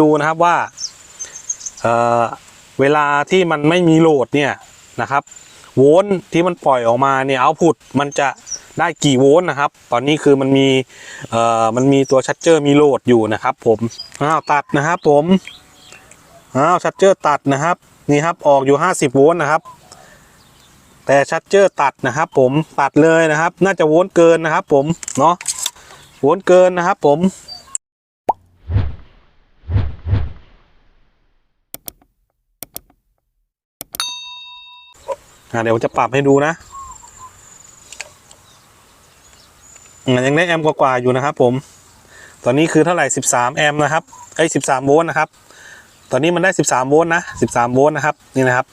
ดูนะครับว่าเเวลาที่มันไม่มีโหลดเนี่ยนะครับ โวลต์ที่มันปล่อยออกมาเนี่ยเอาพุตมันจะได้กี่โวลต์นะครับ ตอนนี้คือมันมีเอ่อมันมีตัวชัดเจอร์มีโหลดอยู่นะครับ ผมอ้าวตัดนะครับผมอ้าวชัดเจอร์ตัดนะครับนี่ครับออกอยู่ 50 โวลต์นะครับ แต่ชัดเจอร์ตัดนะครับ ผมตัดเลยนะครับ น่าจะโวลต์เกินนะครับ ผมเนาะโวลต์เกินนะครับ ผม อะเดี๋ยวจะปรับให้ดูนะยังได้แอมกว่าๆอยู่นะครับผม ตอนนี้คือเท่าไหร่ 13 แอมนะครับไอ้13 โวลต์นะครับ ตอนนี้มันได้ 13 โวลต์นะ 13 โวลต์นะครับ นี่นะครับ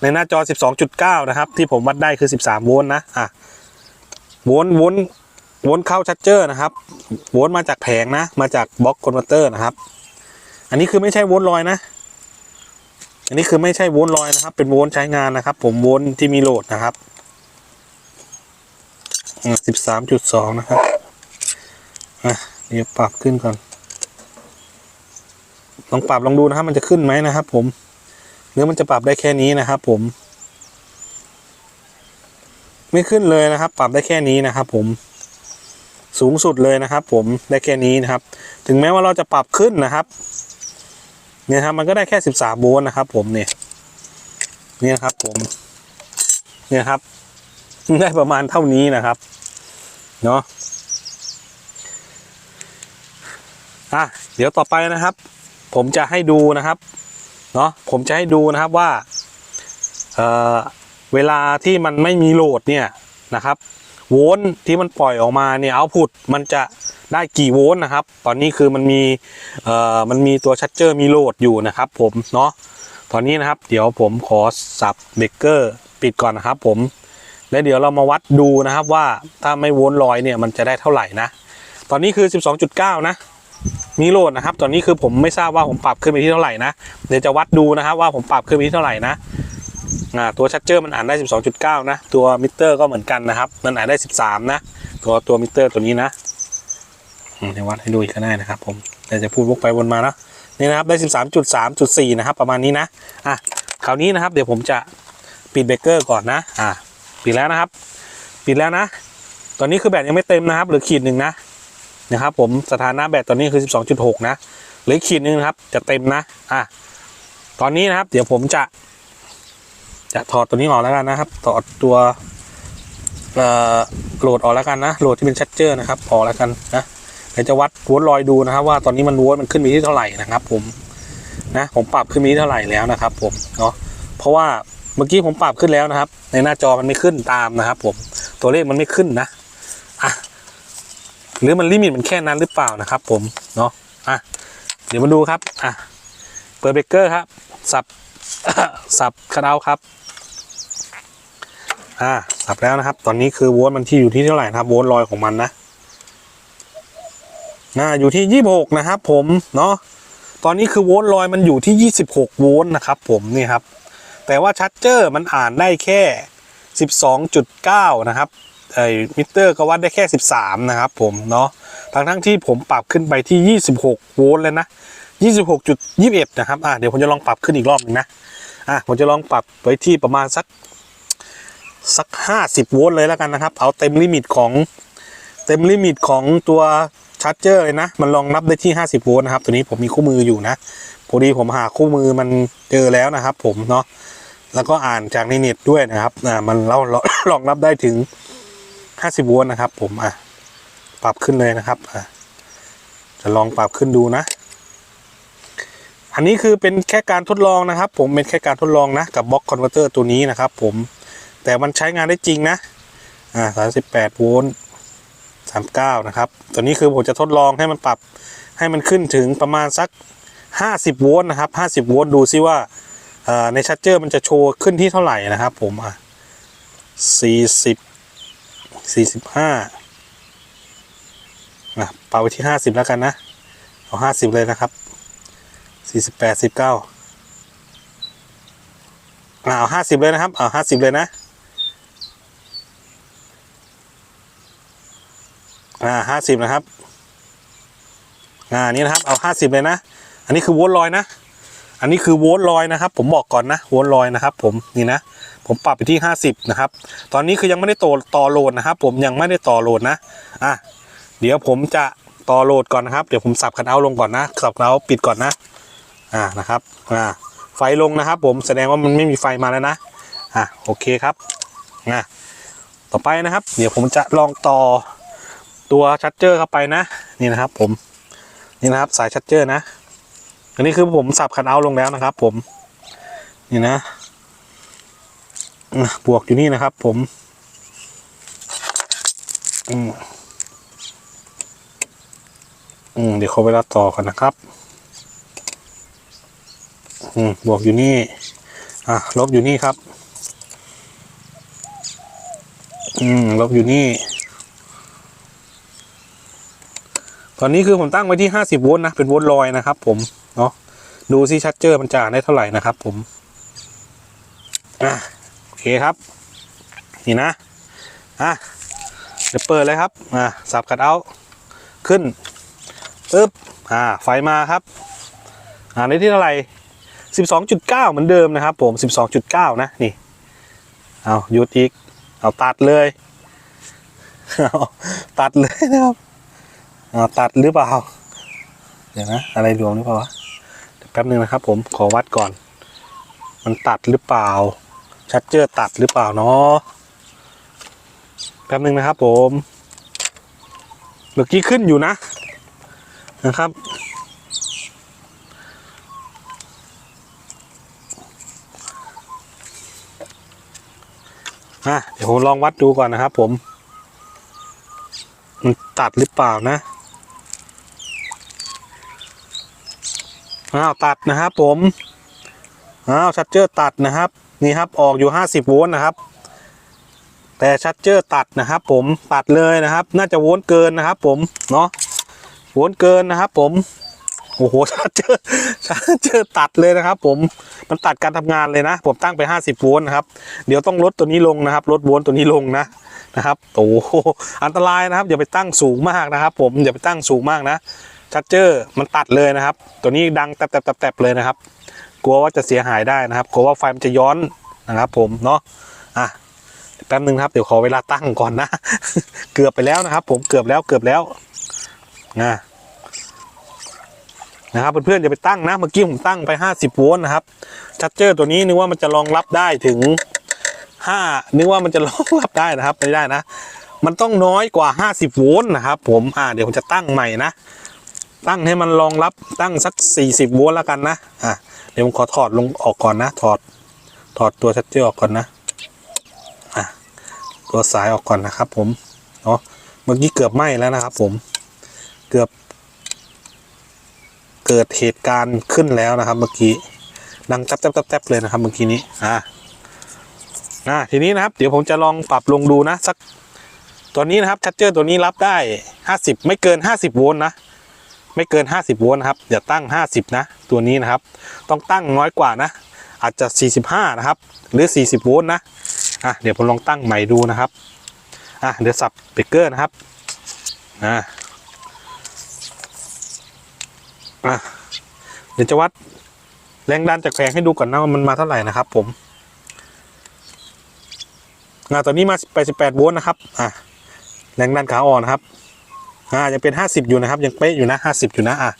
ในหน้าจอ 12.9 นะครับ ที่ผมวัดได้คือ 13 โวลต์นะ อะ โวลต์โวลต์โวลต์เข้าชัดเจอร์นะครับ โวลต์มาจากแผงนะ มาจากบล็อกคอนเวอร์เตอร์นะครับ อันนี้คือไม่ใช่โวลต์ลอยนะ อันนี้คือไม่ใช่โวลต์ลอยนะครับ เป็นโวลต์ใช้งานนะครับ ผมโวลต์ที่มีโหลดนะครับสิบสามจุดสองนะครับอะเดี๋ยวปรับขึ้นก่อน ลองปรับลองดูนะครับ มันจะขึ้นไหมนะครับ ผมหรือมันจะปรับได้แค่นี้นะครับ ผม ไม่ขึ้นเลยนะครับ ปรับได้แค่นี้นะครับ ผมสูงสุดเลยนะครับ ผมได้แค่นี้นะครับ ถึงแม้ว่าเราจะปรับขึ้นนะครับ เนี่ยครับมันก็ได้แค่13โวลต์นะครับ ผมเนี่ยเนี่ยครับ ผม เนี่ยครับ ได้ประมาณเท่านี้นะครับ เนาะอะเดี๋ยวต่อไปนะครับ ผมจะให้ดูนะครับ เนาะผมจะให้ดูนะครับว่าเอ่อเวลาที่มันไม่มีโหลดเนี่ยนะครับ โวลต์ที่มันปล่อยออกมาเนี่ยเอาพุตมันจะ ได้กี่โวลต์นะครับ ตอนนี้คือมันมีเอ่อมันมีตัวชัดเจอร์มีโหลดอยู่นะครับ ผมเนาะตอนนี้นะครับ เดี๋ยวผมขอสับเบรกเกอร์ปิดก่อนนะครับ ผมแล้วเดี๋ยวเรามาวัดดูนะครับว่าถ้าไม่โวลต์ลอยเนี่ยมันจะได้เท่าไหร่นะ ตอนนี้คือ 12.9 นะมีโหลดนะครับ ตอนนี้คือผมไม่ทราบว่าผมปรับขึ้นไปที่เท่าไหร่นะเดี๋ยวจะวัดดูนะครับว่าผมปรับขึ้นไปที่เท่าไหร่นะตัวชัดเจอร์มันอ่านได้ 12.9 นะ ตัวมิเตอร์ก็เหมือนกันนะครับ มันอ่านได้ 13 นะ ตัวตัวมิเตอร์ตัวนี้นะ อืมเดี๋ยววัดให้ดูอีกก็ได้นะครับ ผมเดี๋ยวจะพูดวกไปวนมานะนี่นะครับได้ 13.3.4 นะครับ ประมาณนี้นะอะคราวนี้นะครับ เดี๋ยวผมจะปิดเบรกเกอร์ก่อนนะอ่าปิดแล้วนะครับ ปิดแล้วนะ ตอนนี้คือแบตยังไม่เต็มนะครับหรือขีดหนึ่งนะนะครับผมสถานะแบตตอนนี้คือ 12.6 นะหรือขีดหนึ่งครับ จะเต็มนะอะตอนนี้นะครับ เดี๋ยวผมจะ จะถอดตัวนี้ออกแล้วกันนะครับถอดตัวโหลดออกแล้วกันนะโหลดที่เป็นชัดเจอร์นะครับออกแล้วกันนะ เดี๋ยวจะวัดวลต์ลอยดูนะครับว่าตอนนี้มันวลต์มันขึ้นไปที่เท่าไหร่นะครับผมนะผมปรับขึ้นไปที่เท่าไหร่แล้วนะครับผมเนาะเพราะว่าเมื่อกี้ผมปรับขึ้นแล้วนะครับ ในหน้าจอมันไม่ขึ้นตามนะครับ ผมตัวเลขมันไม่ขึ้นนะอะหรือมันลิมิตมันแค่นั้นหรือเปล่านะครับ ผมเนาะอะเดี๋ยวมาดูครับอะเปิดเบรกเกอร์ครับ สับสับคาดเอาครับอ่าสับแล้วนะครับ ตอนนี้คือโวลต์มันที่อยู่ที่เท่าไหร่นะครับโวลต์ลอยของมันนะ อ่าอยู่ที่ยี่หกนะครับ ผมเนาะตอนนี้คือโวลต์ลอยมันอยู่ที่ยี่สิบหกโวลต์นะครับ ผมนี่ครับ แต่ว่าชัดเจอร์มันอ่านได้แค่สิบสองจุดเก้านะครับไอ้มิเตอร์ก็วัดได้แค่สิบสามนะครับ ผมเนาะทั้งทั้งที่ผมปรับขึ้นไปที่ยี่สิบหกโวลต์เลยนะ 26.21 นะครับอะเดี๋ยวผมจะลองปรับขึ้นอีกรอบหนึงนะอะผมจะลองปรับไว้ที่ประมาณสักสัก 50 โวลต์เลยแล้วกันนะครับ เอาเต็มลิมิตของเต็มลิมิตของตัว ชาร์จเจอร์เลยนะ มันรองรับได้ที่ 50 โวลต์นะครับ ตัวนี้ผมมีคู่มืออยู่นะพอดีผมหาคู่มือมันเจอแล้วนะครับ ผมเนาะ แล้วก็อ่านจากในเน็ตด้วยนะครับอ่ามันเรารองรับได้ถึง 50 โวลต์นะครับ ผม อะ ปรับขึ้นเลยนะครับ อะ จะลองปรับขึ้นดูนะ อันนี้คือเป็นแค่การทดลองนะครับ ผม เป็นแค่การทดลองนะ กับบล็อกคอนเวอร์เตอร์ตัวนี้นะครับ ผม แต่มันใช้งานได้จริงนะ อ่าสามสิบแปดโวลต์ สามเก้านะครับ ตัวนี้คือผมจะทดลองให้มันปรับให้มันขึ้นถึงประมาณสักห้าสิบโวลต์นะครับห้าสิบโวลต์ดูซิว่าในชัดเจอร์มันจะโชว์ขึ้นที่เท่าไหร่นะครับผมอะสี่สิบสี่สิบห้าอะปรับไว้ที่ห้าสิบแล้วกันนะ เอาห้าสิบเลยนะครับสี่สิบแปดสิบเก้าเอาห้าสิบเลยนะครับ เอาห้าสิบเลยนะ อ่าห้าสิบนะครับอ่านี่นะครับเอาห้าสิบเลยนะ อันนี้คือโวลต์ลอยนะ อันนี้คือโวลต์ลอยนะครับ ผมบอกก่อนนะโวลต์ลอยนะครับ ผมนี่นะ ผมปรับไปที่50นะครับ ตอนนี้คือยังไม่ได้ต่อต่อโหลดนะครับ ผมยังไม่ได้ต่อโหลดนะอะเดี๋ยวผมจะต่อโหลดก่อนนะครับ เดี๋ยวผมสับคันเอาลงก่อนนะสับคันเอาปิดก่อนนะ อ่านะครับอ่าไฟลงนะครับ ผมแสดงว่ามันไม่มีไฟมาแล้วนะอะโอเคครับอะต่อไปนะครับ เดี๋ยวผมจะลองต่อ ตัวชัตเจอร์เข้าไปนะ นี่นะครับ ผม นี่นะครับ สายชัตเจอร์นะ อันนี้คือผมสับคันเอาลงแล้วนะครับ ผม นี่นะอะบวกอยู่นี่นะครับ ผมอืมอืมเดี๋ยวเขาเวลาต่อกันนะครับอืมบวกอยู่นี่ อะลบอยู่นี่ครับ อืมลบอยู่นี่ ตอนนี้คือผมตั้งไว้ที่ห้าสิบโวลต์นะ เป็นโวลต์ลอยนะครับ ผม เนาะ ดูซิชัดเจอร์มันจะอ่าได้เท่าไหร่นะครับ ผม อะโอเคครับ นี่นะ อะ เดี๋ยวเปิดเลยครับ อะสับคัดเอาขึ้นปึ๊บ อ่า ไฟมาครับ อ่านได้ที่เท่าไหร่12.9 เหมือนเดิมนะครับ ผม 12.9 นะ นี่ เอาหยุดอีก เอาตัดเลยเอาตัดเลยนะครับ ตัดหรือเปล่าเดี๋ยวนะอะไรรวมหรือเปล่าวะเดี๋ยวแป๊บนึงนะครับ ผมขอวัดก่อน มันตัดหรือเปล่าชัดเจอร์ตัดหรือเปล่าเนาะแป๊บนึงนะครับ ผมเมื่อกี้ขึ้นอยู่นะ นะครับอะเดี๋ยวผมลองวัดดูก่อนนะครับ ผม มันตัดหรือเปล่านะ อ้าวตัดนะครับ ผมอ้าวชัดเจอร์ตัดนะครับ นี่ครับออกอยู่ 50 โวลต์นะครับ แต่ชัดเจอร์ตัดนะครับ ผมตัดเลยนะครับ น่าจะโวลต์เกินนะครับ ผมเนาะโวลต์เกินนะครับ ผมโอ้โหชัดเจอร์ชัดเจอร์ตัดเลยนะครับ ผมมันตัดการทำงานเลยนะ ผมตั้งไป 50 โวลต์นะครับ เดี๋ยวต้องลดตัวนี้ลงนะครับลดโวลต์ตัวนี้ลงนะนะครับโอ้โหอันตรายนะครับ อย่าไปตั้งสูงมากนะครับ ผมอย่าไปตั้งสูงมากนะ ชัดเจอร์มันตัดเลยนะครับ ตัวนี้ดังแตบๆๆเลยนะครับ กลัวว่าจะเสียหายได้นะครับกลัวว่าไฟมันจะย้อนนะครับ ผมเนาะอะแป๊บนึงครับเดี๋ยวขอเวลาตั้งก่อนนะ เกือบไปแล้วนะครับ ผมเกือบแล้วเกือบแล้วนะนะครับเพื่อนๆอย่าไปตั้งนะเมื่อกี้ผมตั้งไป 50โวลต์นะครับชัดเจอร์ตัวนี้นึกว่ามันจะรองรับได้ถึง 5 นึกว่ามันจะรองรับได้นะครับไม่ได้นะ มันต้องน้อยกว่า 50โวลต์นะครับ ผมอ่าเดี๋ยวผมจะตั้งใหม่นะ ตั้งให้มันรองรับตั้งสัก 40 โวลต์แล้วกันนะอะเดี๋ยวผมขอถอดลงออกก่อนนะ ถอดถอดตัวชัดเจอร์ออกก่อนนะอะตัวสายออกก่อนนะครับ ผมเนาะเมื่อกี้เกือบไหม้แล้วนะครับ ผมเกือบ เกิดเหตุการณ์ขึ้นแล้วนะครับ เมื่อกี้ดังแทบๆๆๆเลยนะครับ เมื่อกี้นี้อะอะทีนี้นะครับ เดี๋ยวผมจะลองปรับลงดูนะสักตัวนี้นะครับชัดเจอร์ตัวนี้รับได้ 50 ไม่เกิน 50 โวลต์นะ ไม่เกิน 50 โวลต์นะครับอย่าตั้ง 50 นะ ตัวนี้นะครับ ต้องตั้งน้อยกว่านะ อาจจะ 45 นะครับ หรือ 40 โวลต์นะอะเดี๋ยวผมลองตั้งใหม่ดูนะครับอะเดี๋ยวสับเบรกเกอร์นะครับอะอะเดี๋ยวจะวัดแรงดันจากแผงให้ดูก่อนนะว่ามันมาเท่าไหร่นะครับ ผมอะตอนนี้มาไป18โวลต์นะครับอะแรงดันขาอ่อนนะครับ อ่ายังเป็น 50 อยู่นะครับ ยังเป๊ะอยู่นะ 50 อยู่นะอะ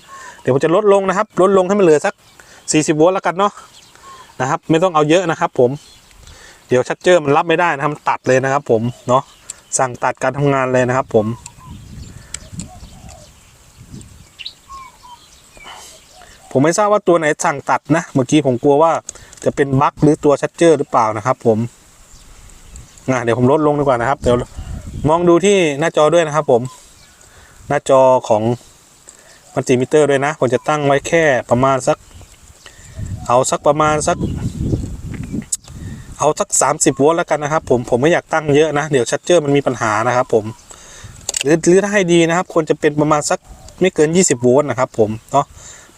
เดี๋ยวผมจะลดลงนะครับ ลดลงให้มันเหลือสัก 40 โวลต์แล้วกันเนาะนะครับ ไม่ต้องเอาเยอะนะครับ ผมเดี๋ยวชัดเจอร์มันรับไม่ได้นะครับมันตัดเลยนะครับ ผมเนาะสั่งตัดการทำงานเลยนะครับ ผม ผมไม่ทราบว่าตัวไหนสั่งตัดนะเมื่อกี้ผมกลัวว่าจะเป็นบั๊กหรือตัวชัดเจอร์หรือเปล่านะครับ ผมอะเดี๋ยวผมลดลงดีกว่านะครับ เดี๋ยวมองดูที่หน้าจอด้วยนะครับ ผม น้าจอของมัลติมิเตอร์ด้วยนะ ผมจะตั้งไว้แค่ประมาณสัก เอาสักประมาณสัก เอาสัก 30 โวลต์แล้วกันนะครับผมผมไม่อยากตั้งเยอะนะ เดี๋ยวชัดเจอร์มันมีปัญหานะครับผม หรือหรือถ้าให้ดีนะครับ ควรจะเป็นประมาณสักไม่เกิน 20 โวลต์นะครับผมเนาะ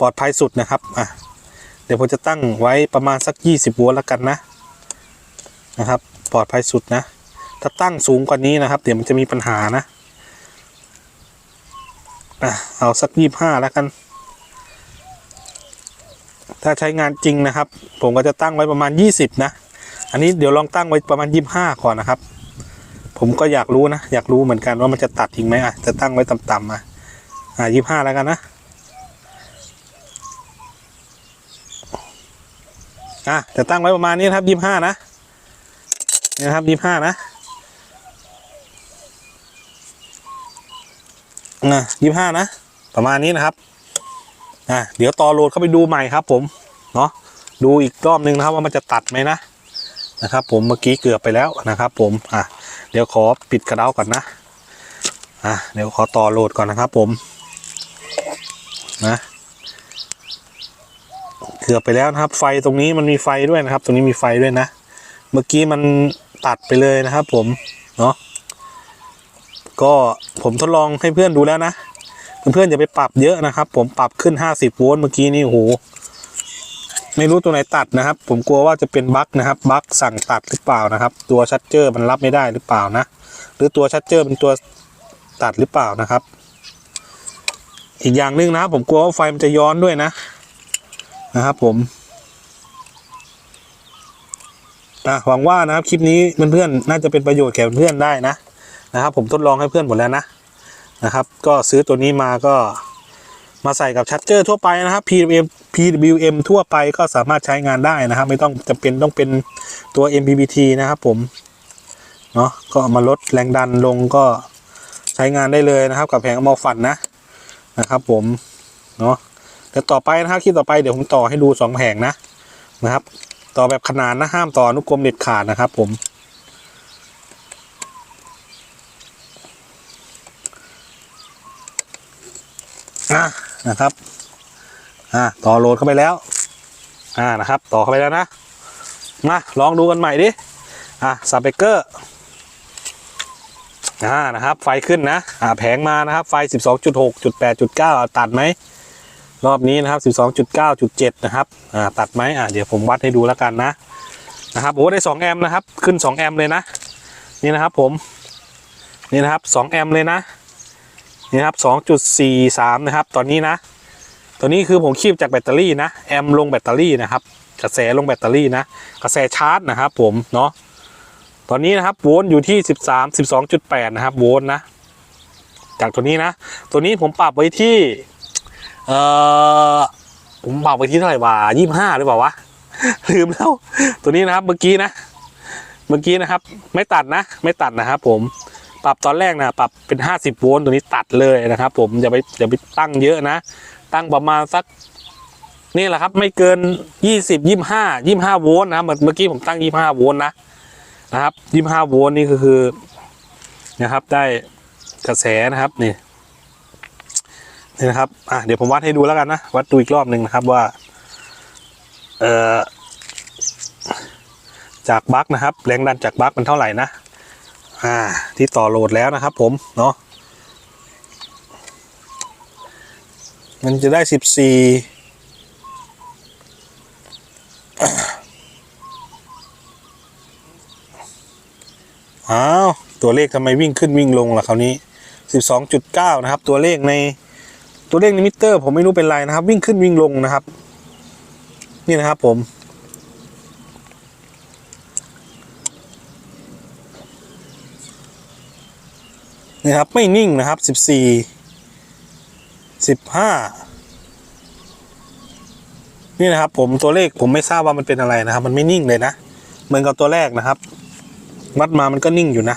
ปลอดภัยสุดนะครับอะเดี๋ยวผมจะตั้งไว้ประมาณสัก 20 โวลต์แล้วกันนะนะครับ ปลอดภัยสุดนะ ถ้าตั้งสูงกว่านี้นะครับ เดี๋ยวมันจะมีปัญหานะ อะเอาสักยี่ห้าแล้วกัน ถ้าใช้งานจริงนะครับ ผมก็จะตั้งไว้ประมาณ 20 นะ อันนี้เดี๋ยวลองตั้งไว้ประมาณ 25 ก่อนนะครับ ผมก็อยากรู้นะ อยากรู้เหมือนกันว่ามันจะตัดจริงไหมอะจะตั้งไว้ต่ำๆอะอ่า25แล้วกันนะอะจะตั้งไว้ประมาณนี้ครับ25นะนี่นะครับ25นะ อะ25นะ ประมาณนี้นะครับอะเดี๋ยวต่อโหลดเข้าไปดูใหม่ครับผมเนาะดูอีกรอบนึงนะครับว่ามันจะตัดไหมนะนะครับ ผมเมื่อกี้เกือบไปแล้วนะครับ ผมอะเดี๋ยวขอปิดกระเด้าก่อนนะอะเดี๋ยวขอต่อโหลดก่อนนะครับ ผมนะเกือบไปแล้วนะครับ ไฟตรงนี้มันมีไฟด้วยนะครับ ตรงนี้มีไฟด้วยนะ เมื่อกี้มันตัดไปเลยนะครับ ผมเนาะ ก็ผมทดลองให้เพื่อนดูแล้วนะ เพื่อนๆอย่าไปปรับเยอะนะครับ ผมปรับขึ้น 50 โวลต์เมื่อกี้นี่โหไม่รู้ตัวไหนตัดนะครับ ผมกลัวว่าจะเป็นบั๊กนะครับบั๊กสั่งตัดหรือเปล่านะครับ ตัวชัดเจอร์มันรับไม่ได้หรือเปล่านะ หรือตัวชัดเจอร์เป็นตัวตัดหรือเปล่านะครับ อีกอย่างหนึ่งนะครับผมกลัวว่าไฟมันจะย้อนด้วยนะนะครับผมอะหวังว่านะครับคลิปนี้เพื่อนๆน่าจะเป็นประโยชน์แก่เพื่อนๆได้นะ นะครับ ผมทดลองให้เพื่อนหมดแล้วนะนะครับ ก็ซื้อตัวนี้มาก็มาใส่กับชัดเจอร์ทั่วไปนะครับ PWM PWM ทั่วไปก็สามารถใช้งานได้นะครับ ไม่ต้องจำเป็นต้องเป็นตัว MPPT นะครับผมเนาะก็ามาลดแรงดันลงก็ใช้งานได้เลยนะครับ กับแผงมอฟันนะนะครับ ผมเนาะแต่ต่อไปนะครับคลิปต่อไปเดี๋ยวผมต่อให้ดูสองแผงนะนะครับ ต่อแบบขนานนะห้ามต่ออนุกรมเด็ดขาดนะครับ ผมะนะครับ อ่าต่อโหลดเข้าไปแล้ว อ่านะครับ ต่อเข้าไปแล้วนะมาลองดูกันใหม่ดิอะซับเบเกอร์อ่านะครับไฟขึ้นนะอ่าแผงมานะครับไฟ 12.6.8.9 ตัดไหมรอบนี้นะครับ 12.9.7 นะครับอ่าตัดไหมอ่าเดี๋ยวผมวัดให้ดูแล้วกันนะนะครับโอ้ได้ 2 แอมป์นะครับ ขึ้น 2 แอมป์เลยนะ นี่นะครับผม นี่นะครับ 2 แอมป์เลยนะ นี่นะครับ2.43นะครับ ตอนนี้นะ ตัวนี้คือผมคีบจากแบตเตอรี่นะ แอมลงแบตเตอรี่นะครับ กระแสลงแบตเตอรี่นะ กระแสชาร์จนะครับผมเนาะ ตอนนี้นะครับโวลต์อยู่ที่13 12.8นะครับโวลต์นะ จากตัวนี้นะ ตัวนี้ผมปรับไว้ที่ เอ่อ ผมปรับไว้ที่เท่าไหร่วะ25หรือเปล่าวะ ลืมแล้ว ตัวนี้นะครับเมื่อกี้นะ เมื่อกี้นะครับ ไม่ตัดนะ ไม่ตัดนะครับผม ปรับตอนแรกนะปรับเป็น 50 โวลต์ตัวนี้ตัดเลยนะครับ ผมอย่าไปอย่าไปตั้งเยอะนะ ตั้งประมาณสักนี่แหละครับ ไม่เกิน 20 25 25 โวลต์นะเมื่อเมื่อกี้ผมตั้ง 25 โวลต์นะนะครับ 25 โวลต์นี่ก็คือนะครับได้กระแสนะครับนี่นี่นะครับอะเดี๋ยวผมวัดให้ดูแล้วกันนะวัดดูอีกรอบหนึ่งนะครับว่าเอ่อจากบั๊กนะครับ แรงดันจากบั๊กมันเท่าไหร่นะ อ่า ที่ต่อโหลดแล้วนะครับผม เนาะมันจะได้สิบสี่อ้าว ตัวเลขทำไมวิ่งขึ้นวิ่งลงล่ะคราวนี้สิบสองจุดเก้านะครับ ตัวเลขในตัวเลขในมิเตอร์ ผมไม่รู้เป็นไรนะครับ วิ่งขึ้นวิ่งลงนะครับ นี่นะครับผม นี่ครับ ไม่นิ่งนะครับสิบสี่สิบห้านี่นะครับ ผมตัวเลขผมไม่ทราบว่ามันเป็นอะไรนะครับ มันไม่นิ่งเลยนะเหมือนกับตัวแรกนะครับ วัดมามันก็นิ่งอยู่นะ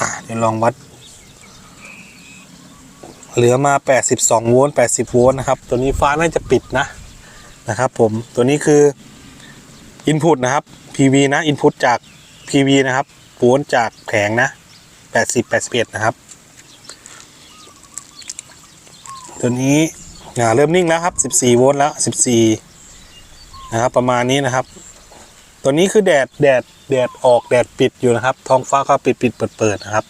อะเดี๋ยวลองวัด เหลือมา 82 โวลต์ 80 โวลต์นะครับ ตัวนี้ฟ้าน่าจะปิดนะนะครับผมตัวนี้คือ Input นะครับ PV นะ Input จาก PV นะครับโวลต์จากแผงนะ 80 81นะครับ ตัวนี้อ่าเริ่มนิ่งแล้วครับ14โวลต์แล้ว14นะครับ ประมาณนี้นะครับ ตัวนี้คือแดดแดดแดดออกแดดปิดอยู่นะครับ ท้องฟ้าก็ปิดปิดเปิดเปิดนะครับ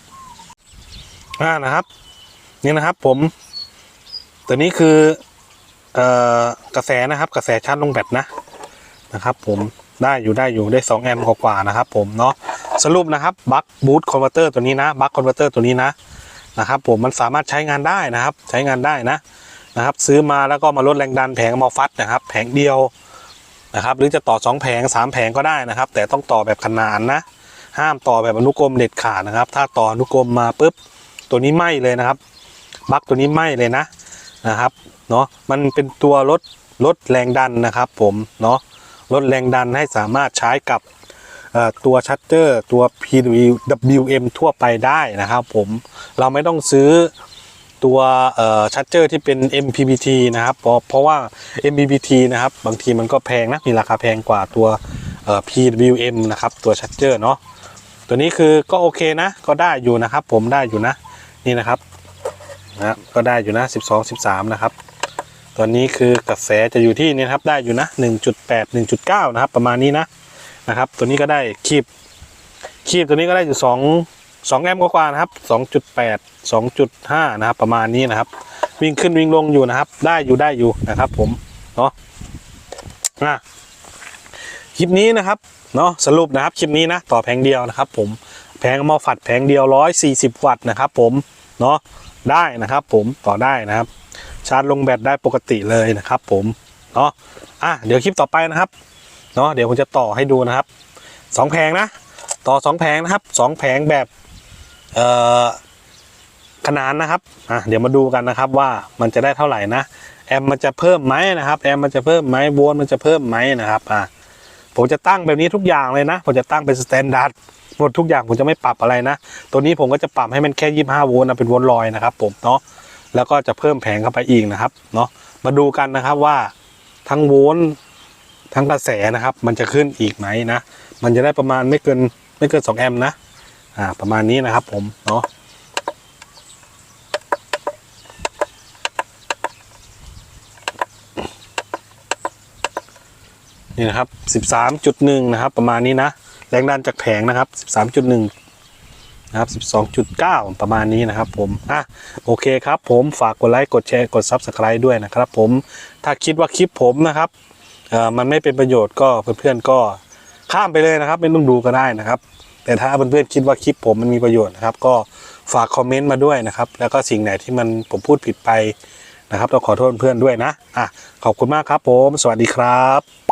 อ่านะครับ นี่นะครับผม ตัวนี้คือเอ่อกระแสนะครับ กระแสชาร์จลงแบตนะนะครับ ผม ได้อยู่ได้อยู่ได้2แอมป์กว่านะครับผมเนาะสรุปนะครับบัคบูทคอนเวอร์เตอร์ตัวนี้นะบัคคอนเวอร์เตอร์ตัวนี้นะนะครับผมมันสามารถใช้งานได้นะครับ ใช้งานได้นะนะครับ ซื้อมาแล้วก็มาลดแรงดันแผงมอฟัดนะครับ แผงเดียวนะครับ หรือจะต่อสองแผงสามแผงก็ได้นะครับ แต่ต้องต่อแบบขนานนะ ห้ามต่อแบบอนุกรมเด็ดขาดนะครับ ถ้าต่ออนุกรมมาปุ๊บตัวนี้ไหมเลยนะครับปลั๊กตัวนี้ไหมเลยนะนะครับเนาะมันเป็นตัวลดลดแรงดันนะครับ ผมเนาะ ลดแรงดันให้สามารถใช้กับตัวชัตเตอร์ตัว PWM ทั่วไปได้นะครับผมเราไม่ต้องซื้อตัวชัตเตอร์ที่เป็น MPPT นะครับเพราะเพราะว่า MPPT นะครับบางทีมันก็แพงนะมีราคาแพงกว่าตัว PWM นะครับตัวชัตเตอร์เนาะตัวนี้คือก็โอเคนะก็ได้อยู่นะครับผมได้อยู่นะนี่นะครับนะก็ได้อยู่นะ 12 13 นะครับ ตัวนี้คือกระแสจะอยู่ที่นี่ครับได้อยู่นะ 1.8 1.9 นะครับ ประมาณนี้นะนะครับ ตัวนี้ก็ได้คีบคีบตัวนี้ก็ได้อยู่ 2 2แอมป์กว่านะครับ 2.8 2.5 นะครับ ประมาณนี้นะครับ วิ่งขึ้นวิ่งลงอยู่นะครับ ได้อยู่ได้อยู่นะครับ ผมเนาะอะคลิปนี้นะครับเนาะสรุปนะครับคลิปนี้นะต่อแผงเดียวนะครับ ผมแผงมอฝัดแผงเดียว 140 วัตต์นะครับ ผมเนาะได้นะครับ ผมต่อได้นะครับ ชาร์จลงแบตได้ปกติเลยนะครับผมเนาะอะเดี๋ยวคลิปต่อไปนะครับเนาะเดี๋ยวผมจะต่อให้ดูนะครับสองแผงนะ ต่อสองแผงนะครับสองแผงแบบเอ่อขนานนะครับอะเดี๋ยวมาดูกันนะครับว่ามันจะได้เท่าไหร่นะแอมมันจะเพิ่มไหมนะครับแอมมันจะเพิ่มไหมโวลต์มันจะเพิ่มไหมนะครับอะผมจะตั้งแบบนี้ทุกอย่างเลยนะ ผมจะตั้งเป็นสแตนดาร์ดหมดทุกอย่างผมจะไม่ปรับอะไรนะ ตัวนี้ผมก็จะปรับให้มันแค่ 25 โวลต์นะเป็นโวลต์ลอยนะครับผมเนาะ แล้วก็จะเพิ่มแผงเข้าไปอีกนะครับเนาะมาดูกันนะครับว่าทั้งโวลต์ทั้งกระแสนะครับ มันจะขึ้นอีกไหมนะมันจะได้ประมาณไม่เกินไม่เกิน 2 แอมป์นะอ่าประมาณนี้นะครับผมเนาะนี่นะครับ 13.1 นะครับ ประมาณนี้นะ แรงดันจากแผงนะครับ 13.1 นะครับ12.9 ประมาณนี้นะครับผม อะ โอเคครับผมฝากกดไลค์กดแชร์กด Subscribe ด้วยนะครับผมถ้าคิดว่าคลิปผมนะครับเอ่อมันไม่เป็นประโยชน์ก็เพื่อนๆก็ข้ามไปเลยนะครับ ไม่ต้องดูก็ได้นะครับ แต่ถ้าเพื่อนๆคิดว่าคลิปผมมันมีประโยชน์นะครับ ก็ฝากคอมเมนต์มาด้วยนะครับ แล้วก็สิ่งไหนที่มันผมพูดผิดไปนะครับต้องขอโทษเพื่อนๆด้วยนะอะขอบคุณมากครับผม สวัสดีครับ